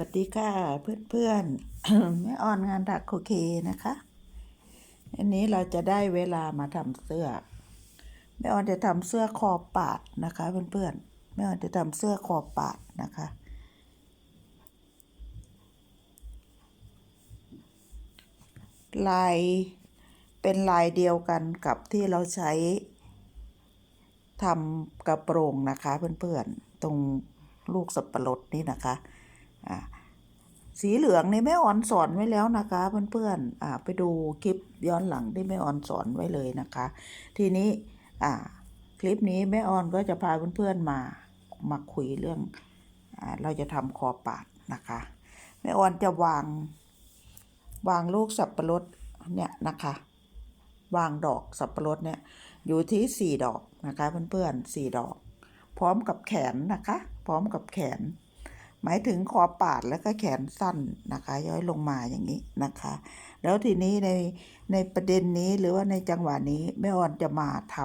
วัสดีค่ะเพื่อนๆแม่ออนงานถักโคเคนะคะ อันนี้เราจะได้เวลามาทำเสื้อแม่ออนจะทำเสื้อคอปาดนะคะ เพื่อนๆแม่ออนจะทำเสื้อคอปาดนะคะ ลายเป็นลายเดียวกันกับที่เราใช้ทำกระโปรงนะคะ เพื่อนๆ ตรงลูกสับปะรดนี่นะคะ สีเหลืองในแม่ออนสอนไว้แล้วนะคะเพื่อนๆอ่าไปดูคลิปย้อนหลังที่แม่ออนสอนไว้เลยนะคะ ทีนี้อ่าคลิปนี้แม่ออนก็จะพาเพื่อนๆมามาคุยเรื่องอ่าเราจะทำคอปาดนะคะแม่ออนจะวางวางลูกสับปะรดเนี่ยนะคะ วางดอกสับปะรดเนี่ยอยู่ที่สี่ดอกนะคะเพื่อนๆสี่ดอก พร้อมกับแขนนะคะ พร้อมกับแขน หมายถึงคอปาดแล้วก็แขนสั้นนะคะ ย้อยลงมาอย่างนี้นะคะ แล้วทีนี้ในในประเด็นนี้หรือว่าในจังหวะนี้แม่ออนจะมาท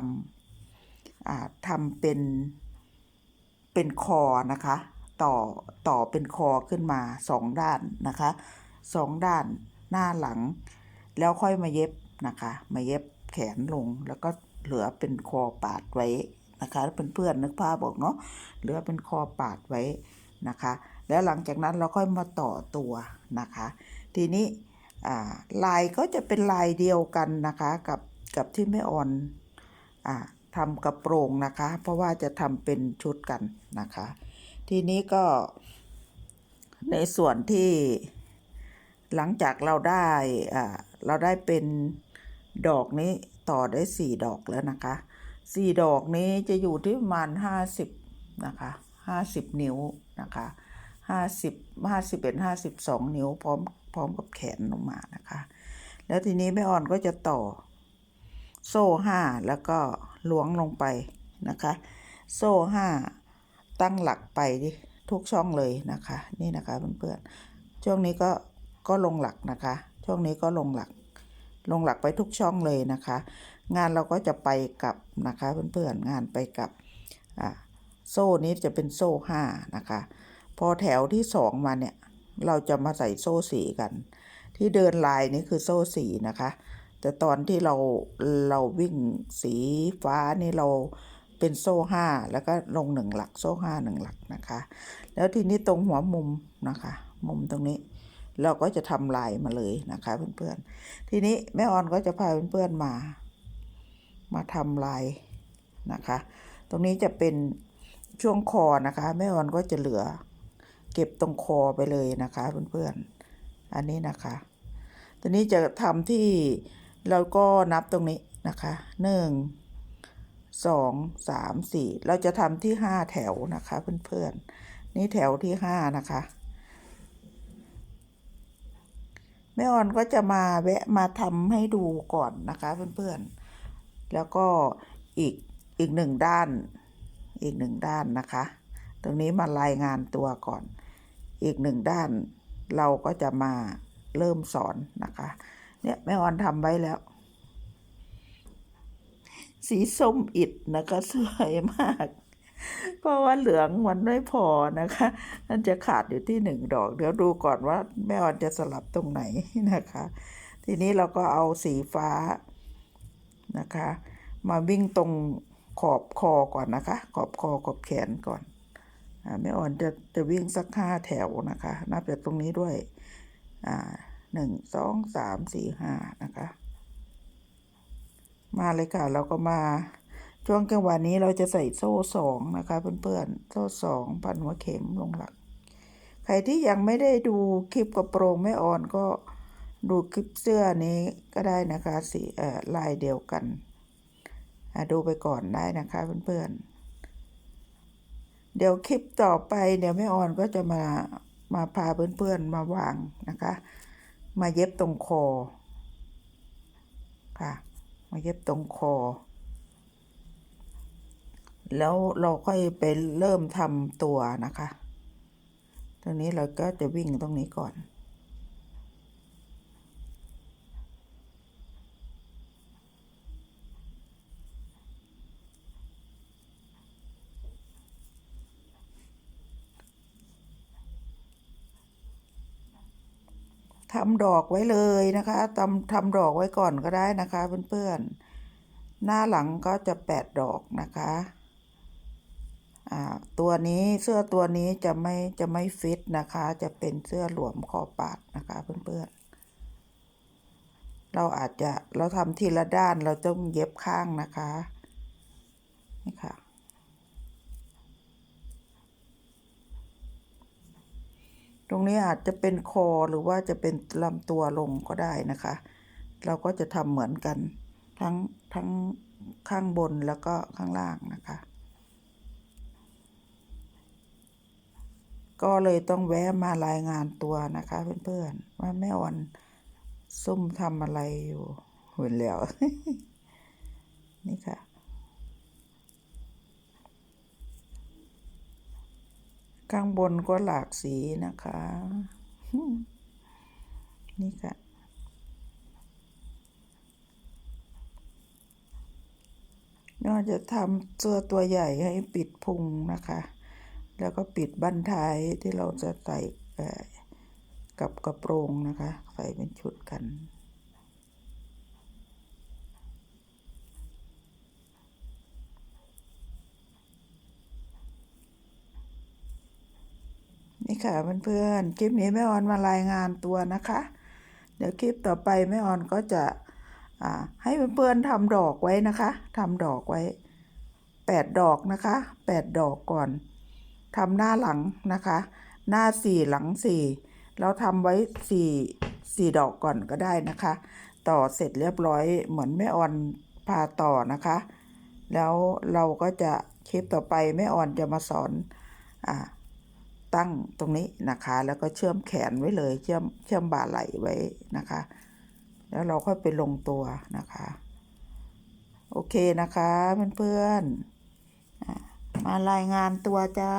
ำอ่าทำเป็นเป็นคอนะคะ ต่อต่อเป็นคอขึ้นมาสองด้านนะคะสองด้านหน้าหลัง แล้วค่อยมาเย็บนะคะ มาเย็บแขนลงแล้วก็เหลือเป็นคอปาดไว้นะคะเป็นเพื่อนๆนึกภาพบอกเนาะเหลือเป็นคอปาดไว้ นะคะ แล้วหลังจากนั้นเราค่อยมาต่อตัวนะคะ ทีนี้ลายก็จะเป็นลายเดียวกันนะคะกับกับที่แม่ออนอทำกระโปรงนะคะ เพราะว่าจะทำเป็นชุดกันนะคะ ทีนี้ก็ในส่วนที่หลังจากเราได้เราได้เป็นดอกนี้ต่อได้สี่ดอกแล้วนะคะสี่ดอกนี้จะอยู่ที่ประมาณห้าสิบนะคะ ห้าสิบนิ้วนะคะห้าสิบห้าสิบเอ็ดห้าสิบสองนิ้วพร้อมพร้อมกับแขนลงมานะคะ แล้วทีนี้แม่อ่อนก็จะต่อโซ่ห้าแล้วก็ล้วงลงไปนะคะ โซ่ห้าตั้งหลักไปทุกช่องเลยนะคะ นี่นะคะเพื่อนๆช่วงนี้ก็ก็ลงหลักนะคะ ช่วงนี้ก็ลงหลัก ลงหลักไปทุกช่องเลยนะคะ งานเราก็จะไปกับนะคะเพื่อนๆงานไปกับอ่า โซ่นี้จะเป็นโซ่ห้านะคะ พอแถวที่สองมาเนี่ย เราจะมาใส่โซ่สีกัน ที่เดินลายนี่คือโซ่สีนะคะ แต่ตอนที่เราเราวิ่งสีฟ้านี่เราเป็นโซ่ห้าแล้วก็ลงหนึ่งหลักโซ่ห้าหนึ่งหลักนะคะ แล้วทีนี้ตรงหัวมุมนะคะ มุมตรงนี้เราก็จะทำลายมาเลยนะคะเพื่อนๆ ทีนี้แม่ออนก็จะพาเพื่อนๆมา มาทำลายนะคะ ตรงนี้จะเป็น ช่วงคอนะคะแม่ออนก็จะเหลือ เก็บตรงคอไปเลยนะคะเพื่อนๆอันนี้นะคะตัวนี้จะทำที่เราก็นับตรงนี้นะคะหนึ่งสองสามสี่เราจะทำที่ห้าแถวนะคะเพื่อนๆนี่แถวที่ห้านะคะแม่ออนก็จะมาแวะมาทำให้ดูก่อนนะคะเพื่อนๆแล้วก็อีกอีกหนึ่งด้าน อีกหนึ่งด้านนะคะ ตรงนี้มารายงานตัวก่อน อีกหนึ่งด้านเราก็จะมาเริ่มสอนนะคะ เนี่ยแม่ออนทำไว้แล้ว สีส้มอิดนะคะสวยมาก เพราะว่าเหลืองมันไม่พอนะคะนั่นจะขาดอยู่ที่หนึ่งดอก เดี๋ยวดูก่อนว่าแม่ออนจะสลับตรงไหนนะคะ ทีนี้เราก็เอาสีฟ้านะคะ มาวิ่งตรง ขอบคอก่อนนะคะ ขอบคอขอบแขนก่อนอแม่อ่อนจะจะวิ่งสักห้าแถวนะคะ นับจากตรงนี้ด้วยอ่าหนึ่งสองสามสี่ห้านะคะ มาเลยค่ะเราก็มาช่วงจังหวะนี้เราจะใส่โซ่สองนะคะเพื่อนๆโซ่สองพันหัวเข็มลงหลัก ใครที่ยังไม่ได้ดูคลิปกระโปรงแม่อ่อนก็ดูคลิปเสื้อนี้ก็ได้นะคะสีลายเดียวกัน ดูไปก่อนได้นะคะเพื่อนๆ เดี๋ยวคลิปต่อไปเดี๋ยวแม่อ่อนก็จะมามาพาเพื่อนๆมาวางนะคะ มาเย็บตรงคอค่ะ มาเย็บตรงคอ แล้วเราค่อยไปเริ่มทำตัวนะคะตรงนี้เราก็จะวิ่งตรงนี้ก่อน ทำดอกไว้เลยนะคะทำทำดอกไว้ก่อนก็ได้นะคะเพื่อนๆ หน้าหลังก็จะแปดดอกนะคะตัวนี้เสื้อตัวนี้จะไม่จะไม่ฟิตนะคะ จะเป็นเสื้อหลวมคอปาดนะคะเพื่อนๆ เราอาจจะเราทำทีละด้านเราต้องเย็บข้างนะคะนี่ค่ะ รงนี้อาจจะเป็นคอหรือว่าจะเป็นลำตัวลงก็ได้นะคะ เราก็จะทำเหมือนกัน ทั้งทั้งข้างบนแล้วก็ข้างล่างนะคะ ก็เลยต้องแวะมารายงานตัวนะคะเพื่อนๆว่าแม่ออนซุ่มทำอะไรอยู่เห็นแล้ว นี่ค่ะ ข้างบนก็หลากสีนะคะ นี่ค่ะน่าจะทำเสื้อตัวใหญ่ให้ปิดพุงนะคะ แล้วก็ปิดบั้นท้ายที่เราจะใส่กับกระโปรงนะคะ ใส่เป็นชุดกัน นี่ค่ะเพื่อนๆคลิปนี้แม่ออนมารายงานตัวนะคะ เดี๋ยวคลิปต่อไปแม่ออนก็จะให้เพื่อนๆทำดอกไว้นะคะทำดอกไว้แปดดอกนะคะแปดดอกก่อนทำหน้าหลังนะคะ หน้าสี่หลังสี่เราทำไว้สี่สี่ดอกก่อนก็ได้นะคะ ต่อเสร็จเรียบร้อยเหมือนแม่ออนพาต่อนะคะ แล้วเราก็จะคลิปต่อไปแม่ออนจะมาสอนอ่า ตั้งตรงนี้นะคะ แล้วก็เชื่อมแขนไว้เลย เชื่อมเชื่อมบ่าไหล่ไว้นะคะ แล้วเราค่อยไปลงตัวนะคะ โอเคนะคะเพื่อนๆอะมารายงานตัวจ้า